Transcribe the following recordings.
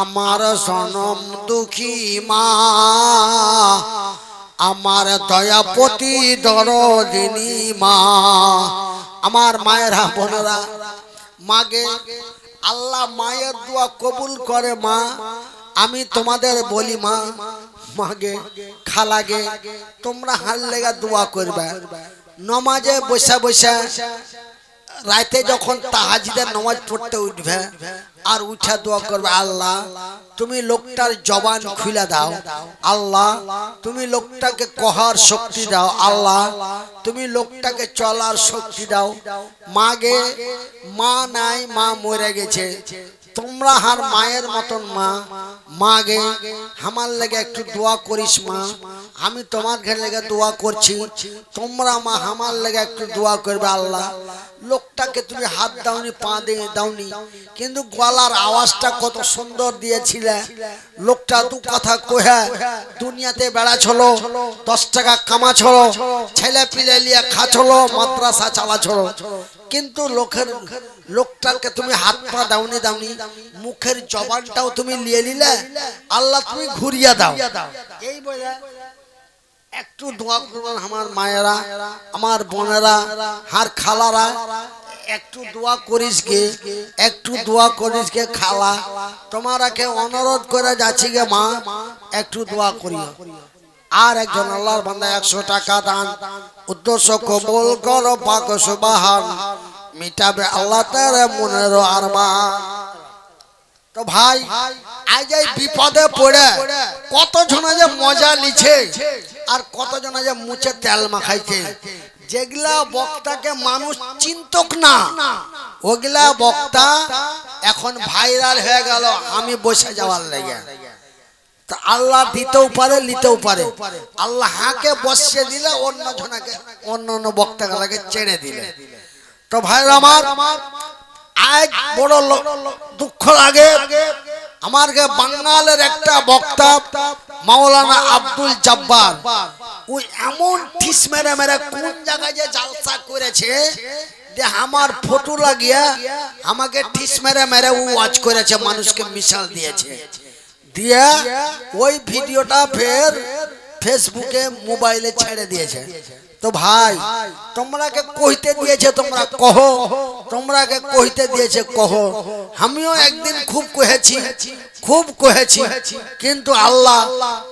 আমার সনম দুঃখী মা, আমার দয়াপতি দরদিনী মা, আমার মায়েরা বোনেরা, মাগে আল্লাহ মায়ের দোয়া কবুল করে মা, আমি তোমাদের বলি মা, মাগে খালাগে, তোমরা হাল লেগা দোয়া করবে। নমাজে বসে বসে রাতে যখন তাহাজিদের নামাজ পড়তে উঠবে আর উঠা দোয়া করবে, আল্লাহ, তুমি লোকটার জবান খুলে দাও। আল্লাহ, তুমি লোকটাকে কহার শক্তি দাও। আল্লাহ, তুমি লোকটাকে চলার শক্তি দাও। মাগে, মা নাই, মা মরে গেছে। তোমরা হার মায়ের মতন মা। মা গে আমার লেগে একটু দোয়া করিস মা। আমি তোমার ঘরে লেগে দোয়া করছি। তোমরা মা, আমার লেগে একটু দোয়া করবে আল্লাহ। লোকটাকে তুমি হাত দাওনি, পা দিয়ে দাওনি। কিন্তু গলার আওয়াজটা কত সুন্দর দিয়েছিলে। লোকটা দু কথা কহে, দুনিয়াতে বেড়াছিল দশ টাকা কামাছিল ছেলে পিলে লিয়ে খাছিল মাদ্রাসা চালাছিল কিন্তু লোকের লোকটাকে তুমি হাত পা দাওনি দাওনি, মুখের জবানটাও তুমি নিয়ে নিলে, আল্লাহ তুমি ঘুরিয়ে দাও। এই বলে একটু দোয়া করবেন আমার মায়েরা, আমার বোনেরা আর খালারা, একটু দোয়া করিস গে, একটু দোয়া করিস গে খালা, তোমারাকে অনুরোধ করে যাচ্ছি গে মা, একটু দোয়া করিও। আর একজন আল্লাহর বান্দা একশো টাকা দান, উদ্দেশ্য কবুল করো পাক সুবাহান। মিটাবে আল্লাহ তার মনের আরমা তো ভাই, আজ এই বিপদে পড়ে কত জনা যে মজা লিছে আর কত জনা যে মুছে তেল মাখাইছে। যেগুলা বক্তাকে মানুষ চিন্তক না, ওগুলা বক্তা এখন ভাইরাল হয়ে গেল, আমি বসে যাওয়ার লেগে। তা আল্লাহ দিতেও পারে, নিতেও পারে। আল্লাহ হাকে বসিয়ে দিলে অন্য জনাকে অন্য অন্য বক্তাগুলাকে ছেড়ে দিলে। তো ভাই আমার আজ বড় দুঃখ লাগে। আমার গে বাঙালের একটা বক্তা মাওলানা আব্দুল জব্বার। ওই এমন ঠিস মেরে মেরে কোন জায়গায় যে জালসা করেছে, যে আমার ফটো লাগিয়ে আমাকে ঠিস মেরে মেরে ও ওয়াচ করেছে, মানুষকে মিশাল দিয়েছে। দিয়ে ওই ভিডিওটা ফের ফেসবুকে, মোবাইলে ছেড়ে দিয়েছে। তো ভাই, তোমরাকে কইতে দিয়েছে তোমরা কহো। তোমরাকে কইতে দিয়েছে কহো। আমিও একদিন খুব কহেছি খুব কহেছি, কিন্তু আল্লাহ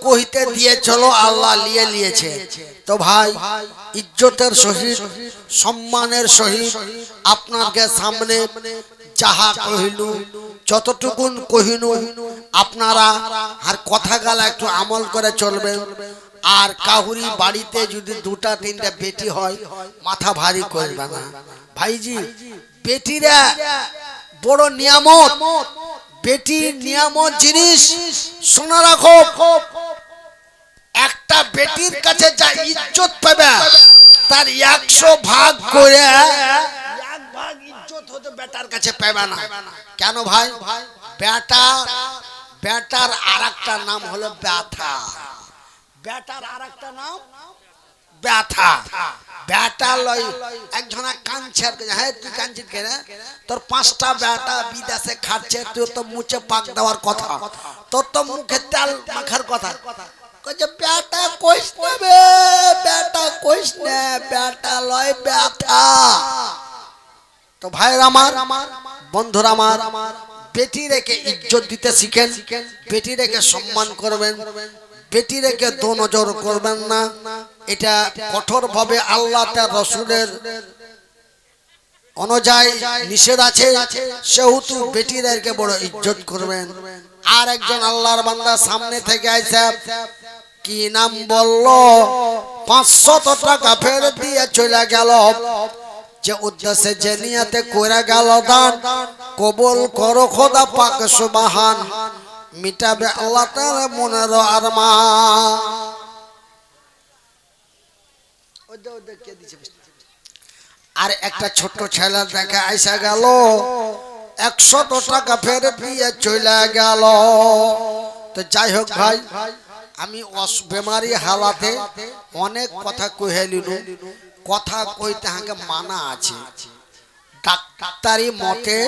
কইতে দিয়ে চলো, আল্লাহ লিয়ে নিয়েছে। তো ভাই, ইজ্জতের সহিত, সম্মানের সহিত আপনাকে সামনে যাহা কহিলু, যতটুকুন কহিনু, আপনারা আর কথা গালা একটু আমল করে চলবেন। আর কাহুরি বাড়িতে যদি দুটা, তিনটা বেটি হয়, মাথা ভারী করবে না। ভাইজি, বেটিরা বড় নিয়ামত। বেটি নিয়ামত জিনিস, শোনা রাখো। একটা বেটির কাছে যা ইজ্জত পাবে, তার একশো ভাগ করে হতে বেটার কাছে না। কেন ভাই? বেটা বেটার আর একটা নাম হলো ব্যথা। বেটার আর একটা নাম তোর পাঁচটা বেটা বিদেশে খাচ্ছে তুই তো মুছে পাক দেওয়ার কথা। তোর তো মুখে তেল মাখার কথা। কইছে বেটা কইস না বে বেটা কইস না বেটা লয় ব্যথা। তো ভাইয়ের আমার বন্ধুরা আমার আমার বেটি রেখে ইজ্জত দিতে শিখেন বেটি রেখে সম্মান করবেন বেটি রেখে দো নজর করবেন না এটা কঠোর ভাবে আল্লাহ তার রসুলের অনুযায়ী নিষেধ আছে সেহেতু বেটিদেরকে বড় ইজ্জত করবেন। আর একজন আল্লাহর বান্দা সামনে থেকে আইসা কি নাম বলল? পাঁচশত টাকা ফেরত দিয়ে চলে গেল। যে উদ্দেশ্যে যে নিয়াতে করে গেল দান, কবুল করো খোদা পাক সুবাহান, মিটাবে আল্লাহ তার মনের আরমা আর একটা ছোট ছেলে দেখে আইসা গেল, একশত টাকা ফেরত দিয়ে চলে গেল। তো যাই হোক ভাই, আমি বেমারি হালাতে অনেক কথা কহেলিনু কথা কইতে হাঁকে মানা আছে। ডাক্তারি মতে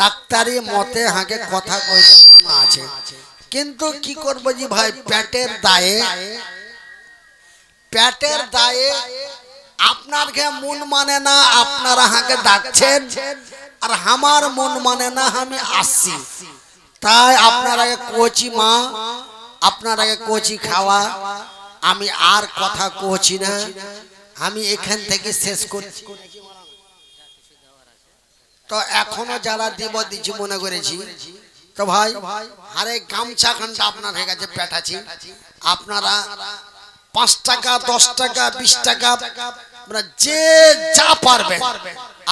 ডাক্তারি মতে হাঁকে কথা কইতে মানা আছে। কিন্তু কি করব জি ভাই, পেটের দায়ে পেটের দায়ে আপনার কে মন মানে না, আপনারা হাঁকে ডাকছেন, আর আমার মন মানে না, আমি আসছি। তাই আপনার আগে কচি মা, আপনার আগে কচি খাওয়া, আমি আর কথা কচি না। আমি এখান থেকে শেষ করছি তো এখনও যারা দিব দিচ্ছি মনে করেছি তো ভাই আরে গামছা খানটা আপনার হয়ে গেছে পেটাছি আপনারা পাঁচ টাকা দশ টাকা বিশ টাকা আপনারা যে যা পারবেন।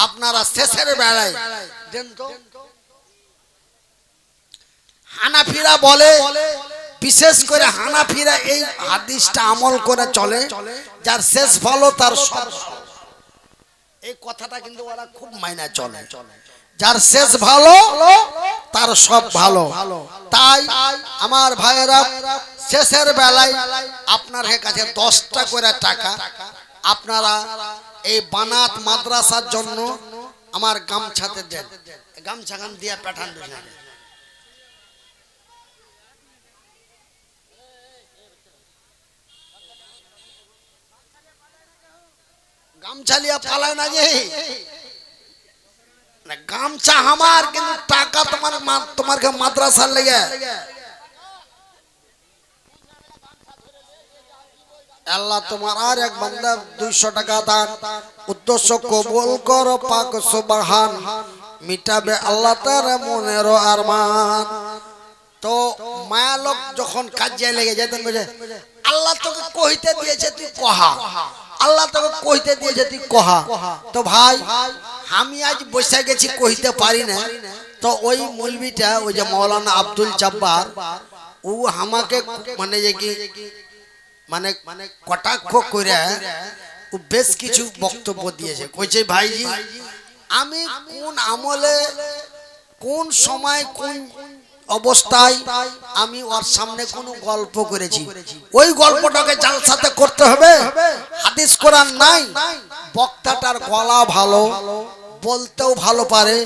আপনারা শেষের বেলায়। হানাফিরা বলে বিশেষ করে হানাফিরা এই হাদিসটা আমল করে চলে, যার শেষ ভালো তার সব এই কথাটা কিন্তু ওরা খুব মাইনা চলে। যার শেষ ভালো, তার সব ভালো। তাই আমার ভাইয়েরা, শেষের বেলায় আপনার কাছে দশটা করে টাকা। আপনারা এই বানাত মাদ্রাসার জন্য আমার গামছাতে দেন। গামছা গান দিয়ে পাঠান দুজনে। গামছা লিয়া পালায় না যে গামছা আমার, কিন্তু টাকা তোমার তোমার মাদ্রাসার লেগে। আল্লাহ তোমার আর এক বান্দা দুইশো টাকা দান। উদ্দেশ্য কবুল কর, পাক সুবহান। মিটাবে আল্লাহ তার মনের আরমান। তো মায়া লোক যখন কাজে লেগে যেতেন বুঝে আল্লাহ তোকে কইতে দিয়েছে, তুই কহা? আল্লাহ তোকে কইতে দিয়েছে তুই কহা। তো ভাই আমি আজ বসে গেছি কইতে পারি না। তো ওই মৌলবিটা ওই যে মৌলানা আব্দুল জব্বার ও আমাকে মানে যে কি মানে মানে কটাক্ষ করে ও বেশ কিছু বক্তব্য দিয়েছে। কইছে ভাইজি আমি কোন আমলে কোন সময় কোন অবস্থায় আমি ওর সামনে কোনো গল্প করেছি। ওই গল্পটাকে জালসাতে করতে হবে। হাদিস কোরআন নাই। বক্তাটার গলা ভালো বলতেও ভালো পারে।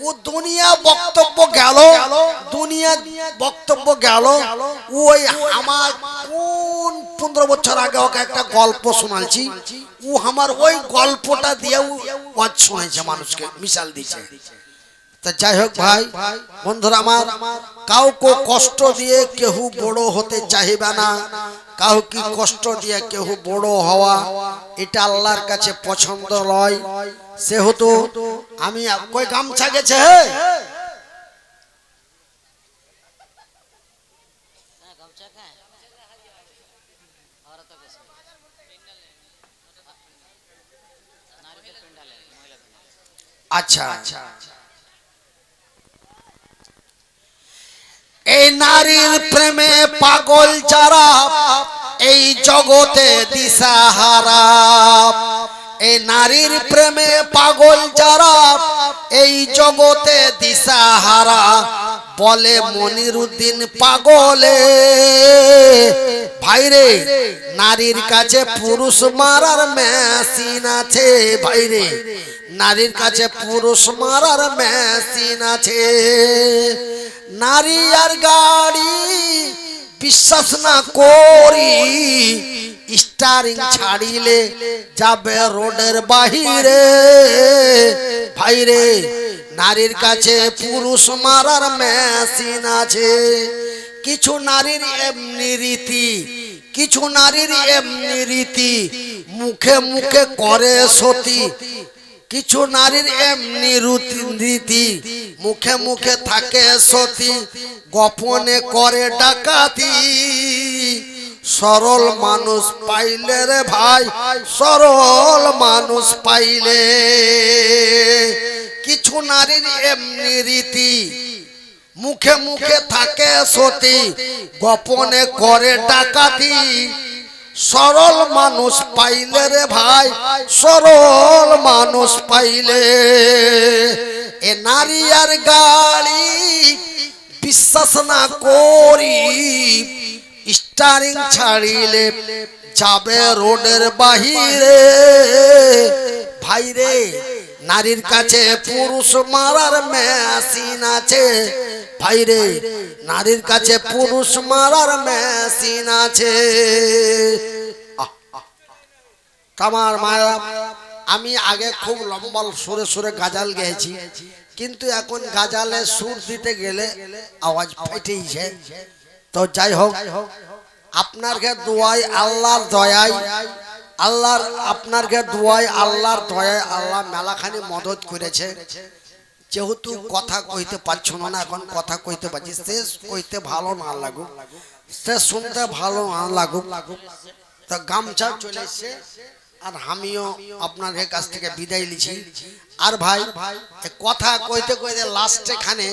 ও দুনিয়া বক্তব্য গেল দুনিয়া বক্তব্য গেল। ওই আমার কোন পনেরো বছর আগে ওকে একটা গল্প শোনালছি ও আমার ওই গল্পটা দিয়েও শোনাইছে মানুষকে মিশাল দিছে তা যাই হোক ভাই, বন্ধুরা আমার, কাউকে কষ্ট দিয়ে কেহু বড় হতে চাহিবে না। কাউ কি কষ্ট দিয়ে কেহু বড় হওয়া, এটা আল্লাহর কাছে পছন্দ লয় সেহেতু আমি কই গামছা গেছে, হে? আচ্ছা আচ্ছা আচ্ছা। এই নারীর প্রেমে পাগল যারা, এই জগতে দিশাহারা এই নারীর প্রেমে পাগল যারা, এই জগতে দিশাহারা বলে মনিরুদ্দিন পাগলে। ভাইরে নারীর কাছে পুরুষ মারার মেশিন আছে। ভাইরে নারীর কাছে পুরুষ মারার মেশিন আছে। নারী আর গাড়ি বিশ্বাস না করি। স্টারিং ছাড়িলে যাবে রোডের বাহিরে। ভাইরে নারীর কাছে পুরুষ মারার মেশিন আছে। কিছু নারীর এমনি রীতি, কিছু নারীর এমনি রীতি। মুখে মুখে করে সতী কিছু নারীর এমনি রুতি- মুখে মুখে থাকে সতী, গোপনে করে ডাকাতি। সরল মানুষ পাইলে রে ভাই, সরল মানুষ পাইলে। কিছু নারীর এমনি রীতি, মুখে মুখে থাকে সতী, গোপনে করে ডাকাতি। সরল মানুষ পাইলে রে ভাই, সরল মানুষ পাইলে। এ নারী আর গাড়ি বিশ্বাস না করি, স্টারিং ছাড়িলে যাবে রোডের বাহিরে। ভাইরে নারীর কাছে পুরুষ মারার মেশিন আছে। ভাইরে নারীর কাছে পুরুষ মারার মেশিন আছে। তামার মায়েরা আমি আগে খুব লম্বা সুরে সুরে গাজাল গেয়েছি। কিন্তু এখন গাজালে সুর দিতে গেলে আওয়াজ ফেটেইছে। তো যাই হোক আপনার দোয়াই আল্লাহর দয়ায় আল্লাহর আপনার ঘে দোয়াই আল্লাহর দয়ায় আল্লাহ মেলাখানি মদত করেছে। যেহেতু কথা কইতে পারছ না, এখন কথা কইতে পারছি, সে কইতে ভালো না লাগুক, সে শুনতে ভালো না লাগুক। তা গামছা চলে আর আমিও আপনার কাছ থেকে বিদায় লিছি আর ভাই কথা কইতে কইতে লাস্টে খানে